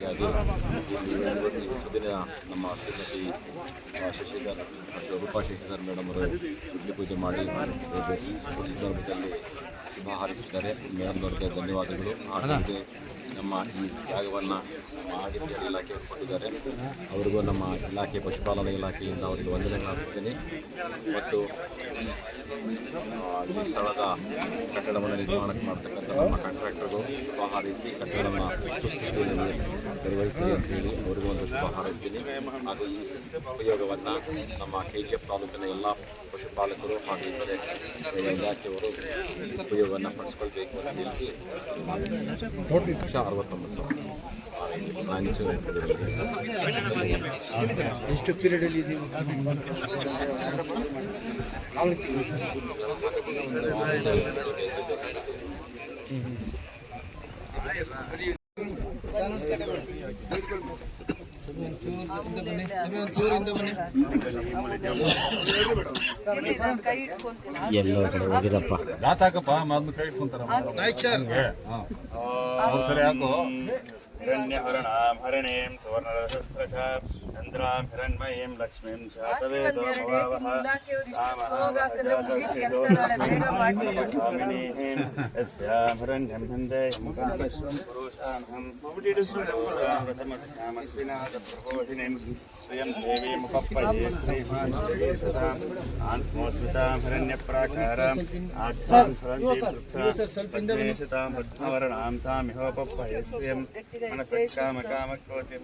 ಹಾಗಾಗಿ ಈ ಸುದಿನ ನಮ್ಮ ಶ್ರೀಮತಿ ಆ, ಶಶಿಧರ್ ಮತ್ತು ರೂಪಾ ಶಶಿಧರ್ ಮೇಡಮ್ ಅವರು ಇಡ್ಲಿ ಪೂಜೆ ಮಾಡಿ ಸಂದರ್ಭದಲ್ಲಿ ಶುಭ ಹಾರೈಸಿದ್ದಾರೆ ಮೇಡಮ್ನವ್ರಿಗೆ ಧನ್ಯವಾದಗಳು. ನಮ್ಮ ಈ ಜಾಗವನ್ನು ಇಲಾಖೆ ಕೊಟ್ಟಿದ್ದಾರೆ. ಅವರಿಗೂ ನಮ್ಮ ಇಲಾಖೆ ಪಶುಪಾಲನಾ ಇಲಾಖೆಯಿಂದ ಅವರಿಗೆ ವಂದನೆಗಳಾಗುತ್ತೇನೆ ಮತ್ತು ಈ ಸ್ಥಳದ ಕಟ್ಟಡವನ್ನು ನಿರ್ಮಾಣಕ್ಕೆ ಮಾಡ್ತಕ್ಕಂಥ ನಮ್ಮ ಕಾಂಟ್ರಾಕ್ಟರ್ಗಳು ಶುಭ ಹಾರೈಸಿ ಕಟ್ಟಡವನ್ನು ನಿರ್ವಹಿಸಿ ಅಂತ ಹೇಳಿ ಅವರಿಗೂ ಒಂದು ಶುಭ ಹಾರೈಸ್ತೀನಿ. ಹಾಗೂ ಈ ಉಪಯೋಗವನ್ನು ನಮ್ಮ ಕೆ ಜಿ ಎಫ್ ತಾಲೂಕಿನ ಎಲ್ಲ ಪಶುಪಾಲಕರು ಹಾಗೂ ಇತರೆ ಇಲಾಖೆಯವರು ಉಪಯೋಗವನ್ನು ಪಡಿಸ್ಕೊಳ್ಬೇಕು ಅಂತ ಹೇಳಿ ಅರವತ್ತೊಂಬತ್ತು ಸಾವಿರ ನಾನು ಎಷ್ಟು ಪೀರಿಯಡಲ್ಲಿ ಎಲ್ಲೋ ಕಡೆ ಹೋಗಿದಪ್ಪ ಯಾತಾಕಪ್ಪ? ಹಾಕಪ್ಪ ಕೈ ಇಟ್ಕೊಂತಾರ ಸರಿ ಹಾಕು. ಹರಣ ಹರಣೇಂ ಸುವರ್ಣ ಶಸ್ತ್ರ सुवर्णरसस्रश चन्द्रां हिरण्मयीं लक्ष्मीं शातवेदो भवावः स्वामिनीः यस्यां हिरण्यं हन्दे पुरुषाणहं प्रभोषिणीं श्रियं देवीमुपप्पये श्रीमान् स्मोस्मितां हिरण्यप्राकाराम् आत्मां फलन्तीं बुद्धवर्णां तामिहोपप्पये श्रियं मनसक्कामकामक्रोतिं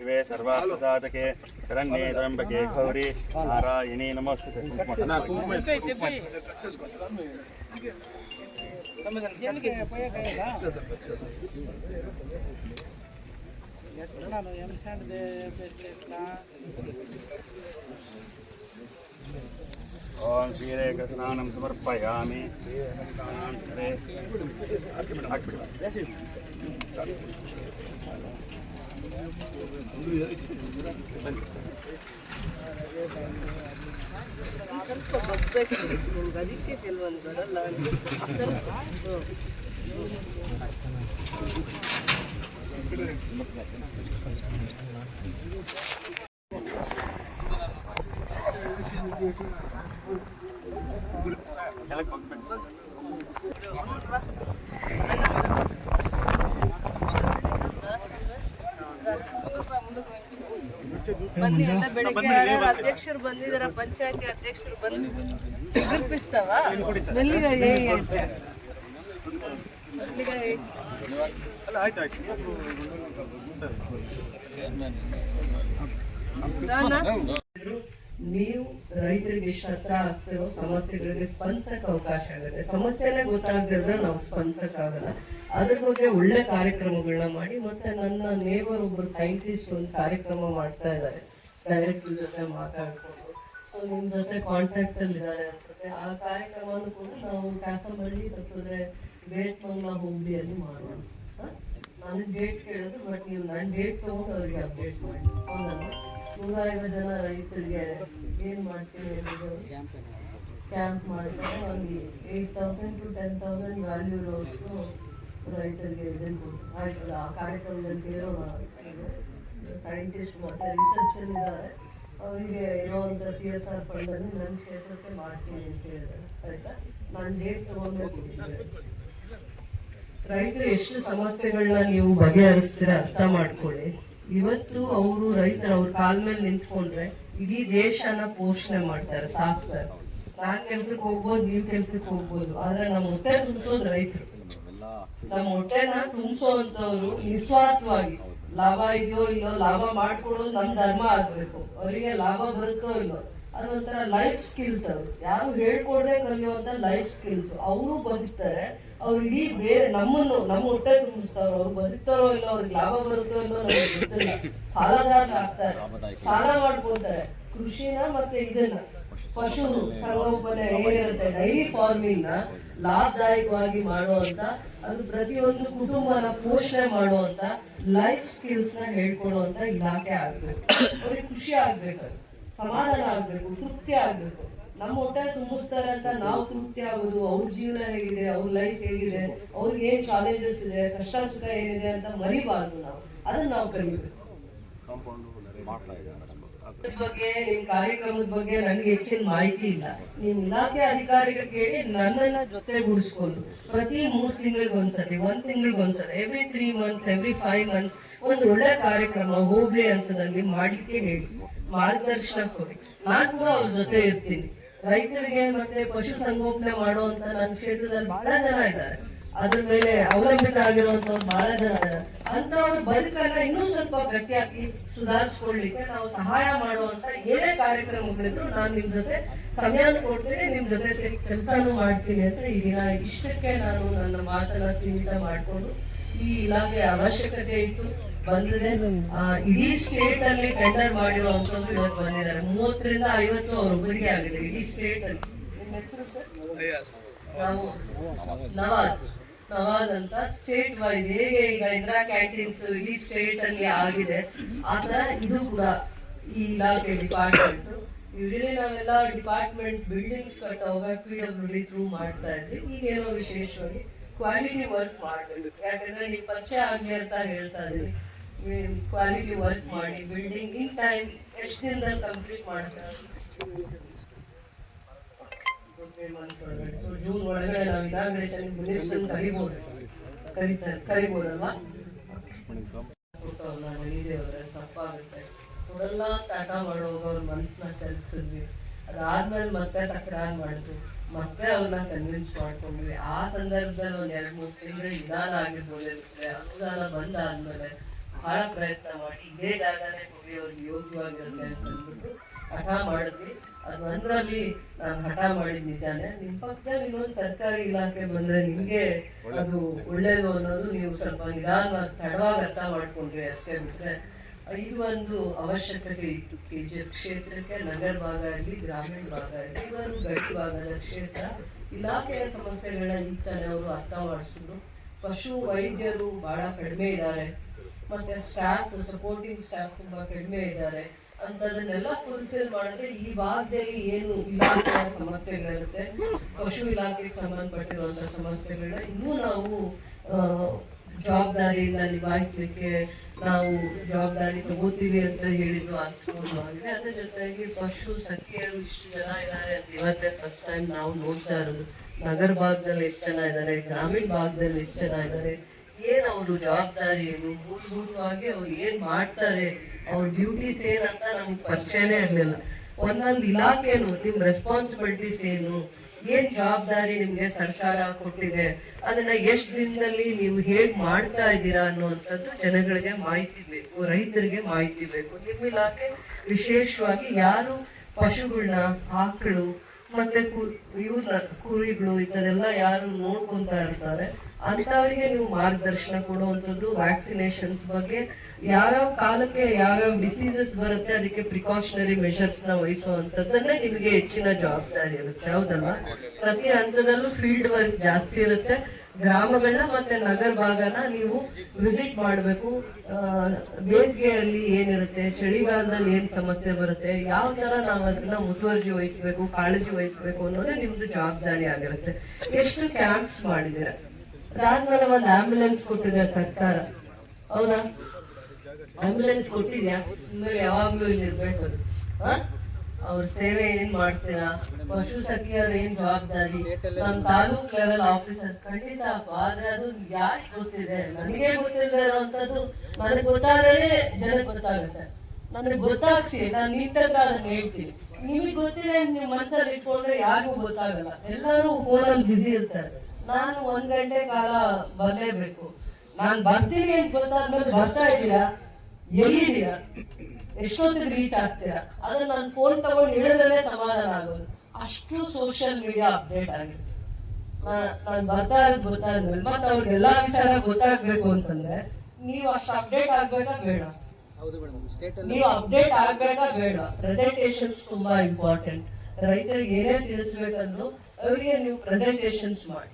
शिवे सर्वासाधके शरण्ये त्र्यम्बके गौरी नारायणी नमस्ते। ನಾನು ಎಮ್ ಸ್ಯಾಂಡ್ ಬೇಸ್ಲಿಟ್ನಾ समर्पयामि ಸ್ವಲ್ಪ ಬರ್ಬೇಕು ನಿಮ್ಗೆ ಅದಕ್ಕೆ ಕೆಲವೊಂದು ಬರಲ್ಲ ಸ್ವಲ್ಪ ಬನ್ನಿ ಎಲ್ಲ ಬೆಳಗ್ಗೆ ಯಾರ್ಯಾರು ಅಧ್ಯಕ್ಷರು ಬಂದಿದಾರ ಪಂಚಾಯತಿ ಅಧ್ಯಕ್ಷರು ಬಂದು ಗುರುಪಿಸ್ತಾವ ನೀವು ರೈತರಿಗೆ ಎಷ್ಟು ಹತ್ರ ಆಗ್ತಿರೋ ಸಮಸ್ಯೆಗಳಿಗೆ ಸ್ಪಂದಿಸಕ್ ಅವಕಾಶ ಆಗುತ್ತೆ. ಸಮಸ್ಯೆನೇ ಗೊತ್ತಾಗದಿದ್ರೆ ನಾವು ಸ್ಪಂದಿಸಕ್ ಆಗಲ್ಲ. ಅದ್ರ ಬಗ್ಗೆ ಒಳ್ಳೆ ಕಾರ್ಯಕ್ರಮಗಳನ್ನ ಮಾಡಿ ಮತ್ತೆ ನನ್ನ ನೇಬರ್ ಒಬ್ಬರು ಸೈಂಟಿಸ್ಟ್ ಒಂದು ಕಾರ್ಯಕ್ರಮ ಮಾಡ್ತಾ ಇದ್ದಾರೆ. ಡೈರೆಕ್ಟರ್ ಜೊತೆ ಮಾತಾಡ್ಕೊಂಡು ಸೊ ನಿಮ್ ಜೊತೆ ಕಾಂಟ್ಯಾಕ್ಟ್ ಅಲ್ಲಿ ಇದ್ದಾರೆ ಅನ್ಸುತ್ತೆ. ಆ ಕಾರ್ಯಕ್ರಮನೂ ಕೂಡ ನಾವು ಕ್ಯಾಸಂಬಳ್ಳಿ ತಪ್ಪಿದ್ರೆ ಬೇಟ್ಮಂಗ್ಲ ಹುಬ್ಳಿಯಲ್ಲಿ ಮಾಡೋಣ? ನಾನು ಡೇಟ್ ಕೇಳಿದ್ರು ಬಟ್ ನೀವು ನನ್ನ ಡೇಟ್ ತಗೊಂಡು ಅವರಿಗೆ ಅಪ್ಡೇಟ್ ಮಾಡಿ. ಹೌದಲ್ಲ ನೂರ ಐವತ್ತು ಜನ ರೈತರಿಗೆ ಏನು ಮಾಡ್ತೀವಿ ಕ್ಯಾಂಪ್ ಮಾಡ್ತಾರೆ. ಅವ್ರಿಗೆ eight thousand to ten thousand value ಇರೋಷ್ಟು ರೈತರಿಗೆ ಇದನ್ನು ಆ ಕಾರ್ಯಕ್ರಮದಲ್ಲಿ ಕೇಳೋಣ ಸೈಂಟಿಸ್ಟ್ ಮತ್ತೆ ರಿಸರ್ಚ್ ಇದ್ದಾರೆ. ಅವರಿಗೆ ಇರುವಂತ ಸಿ ಎಸ್ ಆರ್ ಫಂಡಲ್ಲಿ ನನ್ನ ಕ್ಷೇತ್ರಕ್ಕೆ ಮಾಡ್ತೀನಿ ಅಂತ ಹೇಳಿದ್ದಾರೆ. ನಾನು ಡೇಟ್ ರೈತರು ಎಷ್ಟು ಸಮಸ್ಯೆಗಳನ್ನ ನೀವು ಬಗೆಹರಿಸ್ತೀರ ಅರ್ಥ ಮಾಡ್ಕೊಳ್ಳಿ. ಇವತ್ತು ಅವರು ರೈತರು, ಅವ್ರ ಕಾಲ್ ಮೇಲೆ ನಿಂತ್ಕೊಂಡ್ರೆ ಇಡೀ ದೇಶನ ಪೋಷಣೆ ಮಾಡ್ತಾರೆ, ಸಾಕ್ತಾರೆ. ನಾನ್ ಕೆಲ್ಸಕ್ಕೆ ಹೋಗ್ಬೋದು, ನೀವ್ ಕೆಲ್ಸಕ್ಕೆ ಹೋಗ್ಬೋದು. ಆದ್ರೆ ನಮ್ಮ ಹೊಟ್ಟೆ ತುಂಬಿಸೋದು ರೈತರು. ನಮ್ಮ ಹೊಟ್ಟೆನ ತುಂಬಿಸುವಂತವ್ರು ನಿಸ್ವಾರ್ಥವಾಗಿ. ಲಾಭ ಇದೆಯೋ ಇಲ್ಲೋ, ಲಾಭ ಮಾಡ್ಕೊಡೋದು ನಮ್ಮ ಧರ್ಮ ಆಗ್ಬೇಕು. ಅವರಿಗೆ ಲಾಭ ಬರುತ್ತೋ ಇಲ್ಲೋ, ಅದೊಂಥರ ಲೈಫ್ ಸ್ಕಿಲ್ಸ್ ಅವರು ಯಾರು ಹೇಳ್ಕೊಡದೆ ಕಲಿಯುವಂತ ಲೈಫ್ ಸ್ಕಿಲ್ಸ್ ಅವರು ಬದುಕ್ತಾರೆ. ಅವ್ರು ಇಡೀ ಬೇರೆ ನಮ್ಮನ್ನು, ನಮ್ಮ ಹೊಟ್ಟೆ ತುಂಬಿಸ್ತಾರ ಅವ್ರು ಬದುಕ್ತಾರೋ ಇಲ್ಲೋ, ಅವ್ರಿಗೆ ಲಾಭ ಬರುತ್ತೋ ಇಲ್ಲೋ ನಮ್ಗೆ ಗೊತ್ತಿಲ್ಲ. ಸಾಲದಾರ ಆಗ್ತಾರೆ. ಸಾಲ ಮಾಡ್ಕೊತಾರೆ ಕೃಷಿನ ಮತ್ತೆ ಇದನ್ನ. ಪಶು ಸಂಗೋಪನೆ ಏನಿರುತ್ತೆ? ಡೈರಿ ಫಾರ್ಮಿಂಗ್ನ ಲಾಭದಾಯಕವಾಗಿ ಮಾಡುವಂತ ಅದು ಪ್ರತಿಯೊಂದು ಕುಟುಂಬನ ಪೋಷಣೆ ಮಾಡುವಂತ ಲೈಫ್ ಸ್ಕಿಲ್ಸ್ನ ಹೇಳ್ಕೊಡುವಂತ ಇಲಾಖೆ ಆಗ್ಬೇಕು. ಅವ್ರಿಗೆ ಖುಷಿ ಆಗ್ಬೇಕು. ಸಮಾಧಾನ ಆಗ್ಬೇಕು, ತೃಪ್ತಿ ಆಗ್ಬೇಕು. ನಮ್ಮ ಹೊಟ್ಟೆ ತುಂಬಿಸ್ತಾರೆ ಅಂತ ನಾವು ತೃಪ್ತಿ ಆಗೋದು, ಅವ್ರ ಜೀವನ ಹೇಗಿದೆ, ಅವ್ರ ಲೈಫ್ ಹೇಗಿದೆ, ಅವ್ರಿಗೆ ಏನ್ ಚಾಲೆಂಜಸ್ ಇದೆ ಕಷ್ಟ ಸುಖ ಏನಿದೆ ಅಂತ ಮರಿಬಾರ್ದು ನಾವು. ಅದನ್ನ ನಾವು ಕಲಿಬೇಕು. ಬಗ್ಗೆ, ನಿಮ್ ಕಾರ್ಯಕ್ರಮದ ಬಗ್ಗೆ ನನಗೆ ಹೆಚ್ಚಿನ ಮಾಹಿತಿ ಇಲ್ಲ. ನಿಮ್ ಇಲಾಖೆ ಅಧಿಕಾರಿಗಳು ಕೇಳಿ ನನ್ನನ್ನ ಜೊತೆಗೂಡಿಸ್ಕೊಂಡು, ಪ್ರತಿ ಮೂರ್ ತಿಂಗಳಿಗೊಂದ್ಸತಿ ಒಂದ್ ತಿಂಗಳಿಗೊಂದ್ಸತಿ every three months every five months ಒಂದು ಒಳ್ಳೆ ಕಾರ್ಯಕ್ರಮ, ಹೋಗ್ಲಿ ಅಂತದಲ್ಲಿ ಮಾಡ್ಲಿಕ್ಕೆ ಹೇಳಿ. ಮಾರ್ಗದರ್ಶನ ಕೊಡಿ. ನಾನು ಕೂಡ ಅವ್ರ ಜೊತೆ ಇರ್ತೀನಿ. ರೈತರಿಗೆ ಮತ್ತೆ ಪಶು ಸಂಗೋಪನೆ ಮಾಡುವಂತ ನನ್ನ ಕ್ಷೇತ್ರದಲ್ಲಿ ಬಹಳ ಜನ ಇದ್ದಾರೆ. ಅದ್ರ ಮೇಲೆ ಅವಲಂಬಿತ ಆಗಿರುವಂತವ್ರು ಬಹಳ ಜನ ಇದ್ದಾರೆ ಅಂತವ್ರ ಬದುಕನ್ನ ಇನ್ನೂ ಸ್ವಲ್ಪ ಗಟ್ಟಿಯಾಗಿ ಸುಧಾರಿಸ್ಕೊಳ್ಲಿಕ್ಕೆ ನಾವು ಸಹಾಯ ಮಾಡುವಂತ ಏನೇ ಕಾರ್ಯಕ್ರಮಗಳಿದ್ರು ನಾನು ನಿಮ್ ಜೊತೆ ಸಮಯ ಕೊಡ್ತೀನಿ ನಿಮ್ ಜೊತೆ ಸೇರಿ ಕೆಲಸನೂ ಮಾಡ್ತೀನಿ ಅಂತ ಈ ದಿನ ಇಷ್ಟಕ್ಕೆ ನಾನು ನನ್ನ ಮಾತನ್ನ ಸೀಮಿತ ಮಾಡ್ಕೊಂಡು ಈ ಇಲಾಖೆಯ ಅವಶ್ಯಕತೆ ಇತ್ತು. ಬಂದಿದೆ. ಇಡೀ ಸ್ಟೇಟ್ ಅಲ್ಲಿ ಟೆಂಡರ್ ಮಾಡಿರುವಂತವ್ರು ಇವತ್ತು ಬಂದಿದ್ದಾರೆ. ಮೂವತ್ತರಿಂದ ಐವತ್ತು ಅವರೊಬ್ಬರಿಗೆ ಆಗಿದೆ. ಇಡೀ ಸ್ಟೇಟ್ ಅಲ್ಲಿ. ನಿಮ್ಮ ಹೆಸರು ಸರ್? ನಾವು ನವಾಜ್. ನವಾಜ್ ಸ್ಟೇಟ್ ವೈಸ್ ಹೇಗೆ ಈಗ ಇಂದಿರಾ ಕ್ಯಾಂಟೀನ್ಸ್ ಇಡೀ ಸ್ಟೇಟ್ ಅಲ್ಲಿ ಆಗಿದೆ ಆತರ ಇದು ಕೂಡ ಈ ಇಲಾಖೆ ಡಿಪಾರ್ಟ್ಮೆಂಟ್ ಯೂಶಲಿ ನಾವೆಲ್ಲ ಡಿಪಾರ್ಟ್ಮೆಂಟ್ ಬಿಲ್ಡಿಂಗ್ಸ್ ಕಟ್ಟುವಾಗ ಪಿ ಡಬ್ಲ್ಯೂ ಡಿ ಥ್ರೂ ಮಾಡ್ತಾ ಇದ್ವಿ. ಈಗೇನೋ ವಿಶೇಷವಾಗಿ ಕ್ವಾಲಿಟಿ ವರ್ಕ್ ಮಾಡಬೇಕು. ಯಾಕಂದ್ರೆ ನೀವು ಪರಿಚಯ ಆಗ್ಲಿ ಅಂತ ಹೇಳ್ತಾ ಇದೀವಿ ಕ್ವಾಲಿಟಿ ವರ್ಕ್ ಮಾಡಿ ಬಿಲ್ಡಿಂಗ್ ಇನ್ ಟೈಮ್ ಎಷ್ಟು ದಿನದಲ್ಲಿ ಕಂಪ್ಲೀಟ್ ಮಾಡ್ತಾರೆ? ಜೂನ್ ಒಳಗಡೆ ನಾವು ಇನಾಗ್ರೇಷನ್ ಮಿನಿಸ್ಟರ್ ಕರಿಬೋದು ಕರಿತಾರೆ ಕರಿಬೋದಲ್ವಾ ನಡೀದೇವ್ರೆ ತಪ್ಪಾಗುತ್ತೆ ಅವರೆಲ್ಲ ತಾಟ ಮಾಡುವಾಗ ಅವ್ರ ಮನಸ್ಸನ್ನ ಕಲ್ಸಿದ್ವಿ ಅದಾದ್ಮೇಲೆ ಮತ್ತೆ ತಕರಾರು ಮಾಡಿದ್ವಿ ಮತ್ತೆ ಅವ್ರನ್ನ ಕನ್ವಿನ್ಸ್ ಮಾಡ್ಕೊಂಡ್ವಿ ಆ ಸಂದರ್ಭದಲ್ಲಿ ಒಂದ್ ಎರಡ್ ಮೂರು ತಿಂಗಳು ನಿಧಾನ ಆಗಿರ್ಬೋದಿರುತ್ತೆ ಅನುದಾನ ಬಂದಾದ್ಮೇಲೆ ಬಹಳ ಪ್ರಯತ್ನ ಮಾಡಿ, ಇದೇ ಜಾಗನೇ ಹೋಗಿ ಅವ್ರಿಗೆ ಯೋಗ್ಯವಾಗಿರುತ್ತೆ ಅಂತ ಅಂದ್ಬಿಟ್ಟು ಹಠ ಮಾಡಿದ್ವಿ. ಅದು ಬಂದ್ರಲ್ಲಿ ನಾನು ಹಠ ಮಾಡಿದ್ ನಿಜಾನೇ ನಿಮ್ ಪಕ್ಕದಲ್ಲಿ ಇನ್ನೊಂದು ಸರ್ಕಾರಿ ಇಲಾಖೆ ಬಂದ್ರೆ ನಿಮ್ಗೆ ಅದು ಒಳ್ಳೇದು ಅನ್ನೋದು ನೀವು ಸ್ವಲ್ಪ ನಿಧಾನವಾಗಿ ತಡವಾಗಿ ಅರ್ಥ ಮಾಡ್ಕೊಂಡ್ರಿ ಅಷ್ಟೇ ಬಿಟ್ರೆ ಇದು ಒಂದು ಅವಶ್ಯಕತೆ ಇತ್ತು. ಕೆ ಜಿ ಎಫ್ ಕ್ಷೇತ್ರಕ್ಕೆ ನಗರ ಭಾಗ ಆಗಲಿ ಗ್ರಾಮೀಣ ಭಾಗ ಆಗಲಿ ಒಂದು ಗಡಿ ಭಾಗದ ಕ್ಷೇತ್ರ. ಇಲಾಖೆಯ ಸಮಸ್ಯೆಗಳನ್ನ ಈಗ ತಾನೇ ಅವರು ಅರ್ಥ ಮಾಡಿಸಿದ್ರು. ಪಶು ವೈದ್ಯರು ಬಹಳ ಕಡಿಮೆ ಇದ್ದಾರೆ ಮತ್ತೆ ಸ್ಟಾಫ್ ಸಪೋರ್ಟಿಂಗ್ ಸ್ಟಾಫ್ ತುಂಬಾ ಕಡಿಮೆ ಇದ್ದಾರೆ ಅಂತದನ್ನೆಲ್ಲ ಫುಲ್ಫಿಲ್ ಮಾಡಿದ್ರೆ ಈ ಭಾಗದಲ್ಲಿ ಏನು ಇಲಾಖೆಯ ಸಮಸ್ಯೆಗಳಿರುತ್ತೆ, ಪಶು ಇಲಾಖೆಗೆ ಸಂಬಂಧಪಟ್ಟಿರುವಂತಹ ಸಮಸ್ಯೆಗಳನ್ನ ಇನ್ನೂ ನಾವು ಜವಾಬ್ದಾರಿಯಿಂದ ನಿಭಾಯಿಸ್ಲಿಕ್ಕೆ ನಾವು ಜವಾಬ್ದಾರಿ ತಗೋತೀವಿ ಅಂತ ಹೇಳಿದ್ದು ಆಗಿದೆ ಅದ್ರ ಜೊತೆಗೆ ಪಶು ಸಖಿಯರು ಇಷ್ಟು ಜನ ಇದ್ದಾರೆ ಅಂತ ಇವತ್ತೇ ಫಸ್ಟ್ ಟೈಮ್ ನಾವು ನೋಡ್ತಾ ಇರೋದು. ನಗರ ಭಾಗದಲ್ಲಿ ಎಷ್ಟು ಜನ ಇದ್ದಾರೆ, ಗ್ರಾಮೀಣ ಭಾಗದಲ್ಲಿ ಎಷ್ಟು ಜನ ಇದ್ದಾರೆ ಏನ್ ಅವರು ಜವಾಬ್ದಾರಿ? ಏನು ಮೂಲಭೂತವಾಗಿ ಅವ್ರು ಏನ್ ಮಾಡ್ತಾರೆ? ಅವ್ರ ಡ್ಯೂಟೀಸ್ ಏನಂತ ನಮ್ಗೆ ಪರಿಚಯನೇ ಇರ್ಲಿಲ್ಲ. ಒಂದೊಂದು ಇಲಾಖೆನು, ನಿಮ್ ರೆಸ್ಪಾನ್ಸಿಬಿಲಿಟೀಸ್ ಏನು? ಏನ್ ಜವಾಬ್ದಾರಿ ನಿಮ್ಗೆ ಸರ್ಕಾರ ಕೊಟ್ಟಿದೆ? ಅದನ್ನ ಎಷ್ಟ್ ದಿನದಲ್ಲಿ ನೀವು ಹೇಗ್ ಮಾಡ್ತಾ ಇದ್ದೀರಾ ಅನ್ನುವಂಥದ್ದು ಜನಗಳಿಗೆ ಮಾಹಿತಿ ಬೇಕು, ರೈತರಿಗೆ ಮಾಹಿತಿ ಬೇಕು. ನಿಮ್ಮ ಇಲಾಖೆ ವಿಶೇಷವಾಗಿ ಯಾರು? ಪಶುಗಳನ್ನ ಆಕಳು ಮತ್ತೆ ಇವ್ರ ಕುರಿಗಳು ಇಂಥದೆಲ್ಲ ಯಾರು ನೋಡ್ಕೊಂತಾ ಇರ್ತಾರೆ. ಅಂತವರಿಗೆ ನೀವು ಮಾರ್ಗದರ್ಶನ ಕೊಡುವಂಥದ್ದು ವ್ಯಾಕ್ಸಿನೇಷನ್ಸ್ ಬಗ್ಗೆ. ಯಾವ್ಯಾವ ಕಾಲಕ್ಕೆ ಯಾವ್ಯಾವ ಡಿಸೀಸಸ್ ಬರುತ್ತೆ, ಅದಕ್ಕೆ ಪ್ರಿಕಾಷನರಿ ಮೆಷರ್ಸ್ನ ವಹಿಸುವಂತದ್ದನ್ನೇ ನಿಮಗೆ ಹೆಚ್ಚಿನ ಜವಾಬ್ದಾರಿ ಇರುತ್ತೆ. ಹೌದಲ್ವಾ? ಪ್ರತಿ ಹಂತದಲ್ಲೂ ಫೀಲ್ಡ್ ವರ್ಕ್ ಜಾಸ್ತಿ ಇರುತ್ತೆ. ಗ್ರಾಮಗಳನ್ನ ಮತ್ತೆ ನಗರ ಭಾಗನ ನೀವು ವಿಸಿಟ್ ಮಾಡಬೇಕು. ಬೇಸಿಗೆಯಲ್ಲಿ ಏನಿರುತ್ತೆ, ಚಳಿಗಾಲದಲ್ಲಿ ಏನ್ ಸಮಸ್ಯೆ ಬರುತ್ತೆ, ಯಾವ ತರ ನಾವು ಅದನ್ನ ಮುತುವರ್ಜಿ ವಹಿಸ್ಬೇಕು, ಕಾಳಜಿ ವಹಿಸ್ಬೇಕು ಅನ್ನೋದೇ ನಿಮ್ದು ಜವಾಬ್ದಾರಿ ಆಗಿರುತ್ತೆ. ಎಷ್ಟು ಕ್ಯಾಂಪ್ಸ್ ಮಾಡಿದಿರ ಅದಾದ್ಮೇಲೆ ಒಂದು ಆಂಬ್ಯುಲೆನ್ಸ್ ಕೊಟ್ಟಿದೆ ಸರ್ಕಾರ. ಹೌದಾ? ಆಂಬ್ಯುಲೆನ್ಸ್ ಕೊಟ್ಟಿದ್ಯಾ? ಇನ್ಮೇಲೆ ಯಾವಾಗ್ಲೂ ಇಲ್ಲಿ ಇರ್ಬೇಕು. ಅದು? ಅವ್ರ ಸೇವೆ ಏನ್ ಮಾಡ್ತೀರಾ? ಪಶು ಸಖಿಯವ್ರ ಏನ್ ಜವಾಬ್ದಾರಿ? ನಮ್ ತಾಲೂಕ್ ಲೆವೆಲ್ ಆಫೀಸರ್ ಖಂಡಿತ ಆದ್ರೆ ಅದು ಯಾರಿಗೆ ಗೊತ್ತಿದೆ? ನನಗೆ ಗೊತ್ತಿಲ್ಲದೆ ಇರುವಂತದ್ದು ನನಗೆ ಗೊತ್ತಾದ್ರೆ ಜನಕ್ಕೆ ಗೊತ್ತಾಗುತ್ತೆ. ನನಗೆ ಗೊತ್ತಾಗ್ಸಿ, ನಾನು ನಿಂತಾಗ ಅದನ್ನ ಹೇಳ್ತೀನಿ. ನಿಮಗೆ ಗೊತ್ತಿದೆ, ನಿಮ್ ಮನ್ಸಲ್ಲಿ ಇಟ್ಕೊಂಡ್ರೆ ಯಾರಿಗೂ ಗೊತ್ತಾಗಲ್ಲ. ಎಲ್ಲರೂ ಫೋನಲ್ಲಿ ಬಿಸಿ ಇರ್ತಾರೆ. ನಾನು ಒಂದ್ ಗಂಟೆ ಕಾಲ ಬರಲೇಬೇಕು ನಾನು ಬರ್ತೀನಿ ಅಂತ ಗೊತ್ತಾದ್ಮೇಲೆ ಬರ್ತಾ ಇದ್ದೀರಾ? ಎಲ್ಲಿದ್ದೀರಾ? ಎಷ್ಟೊತ್ತಿಗೆ ರೀಚ್ ಆಗ್ತೀರಾ? ಅದನ್ನ ನಾನು ಫೋನ್ ತಗೊಂಡು ಹೇಳಿದ್ರೆ ಸಮಾಧಾನ ಆಗೋದು. ಅಷ್ಟು ಸೋಷಿಯಲ್ ಮೀಡಿಯಾ ಅಪ್ಡೇಟ್ ಆಗಿದೆ ನಾನು ಬರ್ತಾ ಇರೋದು ಗೊತ್ತಾದ್ಮೇಲೆ ಮತ್ತೆ ಅವ್ರಿಗೆ ಎಲ್ಲಾ ವಿಚಾರ ಗೊತ್ತಾಗ್ಬೇಕು ಅಂತಂದ್ರೆ ನೀವು ಅಷ್ಟು ಅಪ್ಡೇಟ್ ಆಗ್ಬೇಕಾ ಬೇಡ. ನೀವು ಅಪ್ಡೇಟ್ ಆಗ್ಬೇಕಾ ಬೇಡ. ಪ್ರೆಸೆಂಟೇಷನ್ಸ್ ತುಂಬಾ ಇಂಪಾರ್ಟೆಂಟ್ ರೈತರಿಗೆ ಏನೇ ತಿಳಿಸ್ಬೇಕಂದ್ರು ಅವರಿಗೆ ನೀವು ಪ್ರೆಸೆಂಟೇಷನ್ಸ್ ಮಾಡಿ.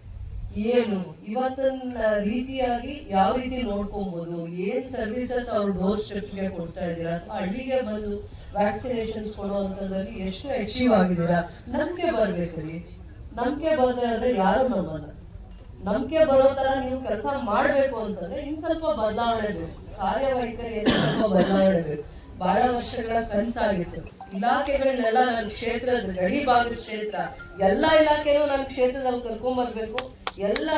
ಏನು? ಇವತ್ತಿನ ರೀತಿಯಾಗಿ ಯಾವ ರೀತಿ ನೋಡ್ಕೊಬಹುದು ಏನ್ ಸರ್ವಿಸಸ್ ಅವ್ರು ಡೋರ್ ಸ್ಟೆಪ್ಸ್ಗೆ ಕೊಡ್ತಾ ಇದ್ದೀರಾ? ಅಥವಾ ಹಳ್ಳಿಗೆ ಬಂದು ವ್ಯಾಕ್ಸಿನೇಷನ್ಸ್ ಕೊಡುವಂಥದ್ರಲ್ಲಿ ಎಷ್ಟು ಅಚೀವ್ ಆಗಿದ್ದೀರಾ? ನಂಬಿಕೆ ಬರ್ಬೇಕು ರೀ. ನಂಬಿಕೆ ಬಂದ್ರೆ ಅಂದ್ರೆ ಯಾರು ನಂಬಲ್ಲ. ನಂಬಿಕೆ ಬರೋ ತರ ನೀವು ಕೆಲಸ ಮಾಡ್ಬೇಕು ಅಂತಂದ್ರೆ ಇನ್ ಸ್ವಲ್ಪ ಬದಲಾವಣೆ ಬೇಕು ಕಾರ್ಯವೈಖರಿಯಲ್ಲಿ ಸ್ವಲ್ಪ ಬದಲಾವಣೆ ಬೇಕು ಬಹಳ ವರ್ಷಗಳ ಕನಸಾಗಿತ್ತು. ಇಲಾಖೆಗಳನ್ನೆಲ್ಲ ನನ್ನ ಕ್ಷೇತ್ರದ ಗಡಿ ಭಾಗದ ಕ್ಷೇತ್ರ, ಎಲ್ಲಾ ಇಲಾಖೆಯೂ ನನ್ನ ಕ್ಷೇತ್ರದಲ್ಲಿ ಕರ್ಕೊಂಡ್ ಬರ್ಬೇಕು. ಎಲ್ಲ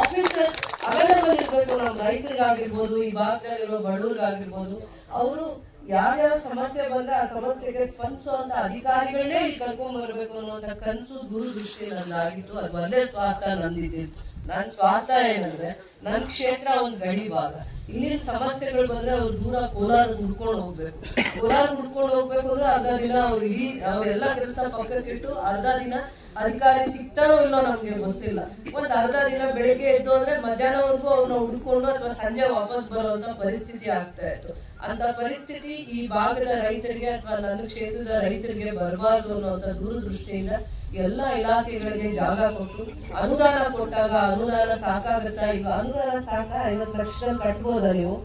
ಆಫೀಸರ್ಸ್ ಅವೈಲಬಲ್ ಇರಬೇಕು. ನಮ್ಮ ರೈತರಿಗಾಗಿರ್ಬೋದು, ಈ ಭಾಗದಲ್ಲಿರೋ ಬಡವ್ರಿಗಾಗಿರ್ಬೋದು. ಅವರು ಯಾವ್ಯಾವ ಸಮಸ್ಯೆ ಬಂದ್ರೆ ಆ ಸಮಸ್ಯೆಗೆ ಸ್ಪಂದಿಸುವಂತ ಅಧಿಕಾರಿಗಳನ್ನೇ ಇಲ್ಲಿ ಕರ್ಕೊಂಡ್ ಬರಬೇಕು ಅನ್ನುವಂತ ಕನಸು ದೂರದೃಷ್ಟಿ ಆಗಿತ್ತು ಅದು ಒಂದೇ ಸ್ವಾರ್ಥ ನಂದಿದ್ದು. ನನ್ನ ಸ್ವಾರ್ಥ ಏನಂದ್ರೆ ನನ್ನ ಕ್ಷೇತ್ರ ಒಂದು ಗಡಿ ಭಾಗ. ಇಲ್ಲಿನ ಸಮಸ್ಯೆಗಳು ಬಂದ್ರೆ ಅವ್ರು ದೂರ ಕೋಲಾರ ಹುಡ್ಕೊಂಡು ಹೋಗ್ಬೇಕು. ಕೋಲಾರ ಹುಡ್ಕೊಂಡು ಹೋಗ್ಬೇಕು ಅಂದ್ರೆ ಅರ್ಧ ದಿನ ಅವ್ರು ಇಡೀ ಅವರೆಲ್ಲ ಕೆಲಸ ಪಕ್ಕಕ್ಕಿಟ್ಟು ಅರ್ಧ ದಿನ ಅಧಿಕಾರಿ ಸಿಗ್ತಾರೋ ಇಲ್ಲೋ ನಮ್ಗೆ ಗೊತ್ತಿಲ್ಲ. ಒಂದ್ ಅರ್ಧ ದಿನ ಬೆಳಿಗ್ಗೆ ಎದ್ದು ಅಂದ್ರೆ ಮಧ್ಯಾಹ್ನವರೆಗೂ ಅವ್ರನ್ನ ಹುಡ್ಕೊಂಡು ಅಥವಾ ಸಂಜೆ ವಾಪಸ್ ಬರುವಂತ ಪರಿಸ್ಥಿತಿ ಆಗ್ತಾ ಇತ್ತು. ಅಂತ ಪರಿಸ್ಥಿತಿ ಈ ಭಾಗದ ರೈತರಿಗೆ ಅಥವಾ ನನ್ನ ಕ್ಷೇತ್ರದ ರೈತರಿಗೆ ಬರಬಾರ್ದು ಅನ್ನುವಂತ ದೂರದೃಷ್ಟಿಯಿಂದ ಎಲ್ಲ ಇಲಾಖೆಗಳಿಗೆ ಜಾಗ ಕೊಟ್ಟು ಅನುದಾನ ಕೊಟ್ಟಾಗ ಅನುದಾನ ಸಾಕಾಗುತ್ತಾ ಈಗ ಅನುದಾನ ಸಾಕ ಐವತ್ತು ಲಕ್ಷ ಕಟ್ಬೋದ ನೀವು?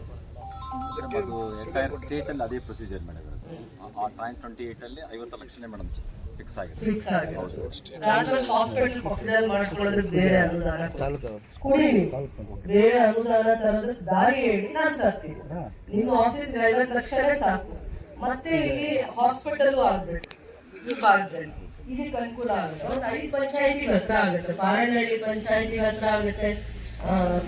ಎಂಟೈರ್ ಸ್ಟೇಟಲ್ಲಿ ಅದೇ ಪ್ರೊಸೀಜರ್ ಮೇಡಮ್ ಆ ಟ್ವೆಂಟಿ ಐವತ್ತು ಲಕ್ಷನೇ ಮೇಡಮ್ ಫಿಕ್ಸ್ ಆಗಿದೆ. ಫಿಕ್ಸ್ ಆಗಿದೆ. ಆಮೇಲೆ ಹಾಸ್ಪಿಟಲ್ ಪಕ್ಕದಲ್ಲಿ ಮಾಡ್ಕೊಳ್ಳೋದಕ್ಕೆ ಬೇರೆ ಅನುದಾನ ಕುಡಿ. ನೀವು. ಬೇರೆ ಅನುದಾನ ತರೋದಕ್ಕೆ ದಾರಿ ಹೇಳಿ ನಾನು ತರ್ತೀನಿ. ನಿಮ್ಮ ಆಫೀಸ್ ಐವತ್ತು ಲಕ್ಷನೇ ಸಾಕು. ಮತ್ತೆ ಇಲ್ಲಿ ಹಾಸ್ಪಿಟಲ್ ಆಗ್ಬೇಕು. ಈ ಭಾಗದಲ್ಲಿ. ಇದಕ್ಕೆ ಅನುಕೂಲ ಆಗುತ್ತೆ. ಒಂದು ಐದು ಪಂಚಾಯತಿಗೆ ಹತ್ರ ಆಗುತ್ತೆ. ಪಾರನಹಳ್ಳಿ ಪಂಚಾಯತಿಗೆ ಹತ್ರ ಆಗುತ್ತೆ.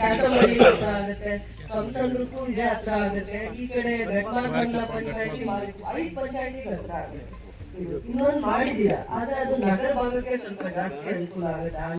ಕ್ಯಾಸಮಳ್ಳಿ ಹತ್ರ ಆಗುತ್ತೆ. ಸಂಸಂದ್ರಕ್ಕೂ ಇದೇ, ಹತ್ರ ಆಗುತ್ತೆ. ಈ ಕಡೆ ಬೆಟ್ಮಾರ್ಕನ್ನ ಪಂಚಾಯತಿ ಐದು ಪಂಚಾಯತಿಗೆ ಹತ್ರ ಆಗುತ್ತೆ. ಇನ್ನೊಂದು ಮಾಡಿದೀರ ಆದ್ರೆ ಅದು ನಗರ ಭಾಗಕ್ಕೆ ಸ್ವಲ್ಪ ಜಾಸ್ತಿ ಅನುಕೂಲ ಆಗುತ್ತೆ.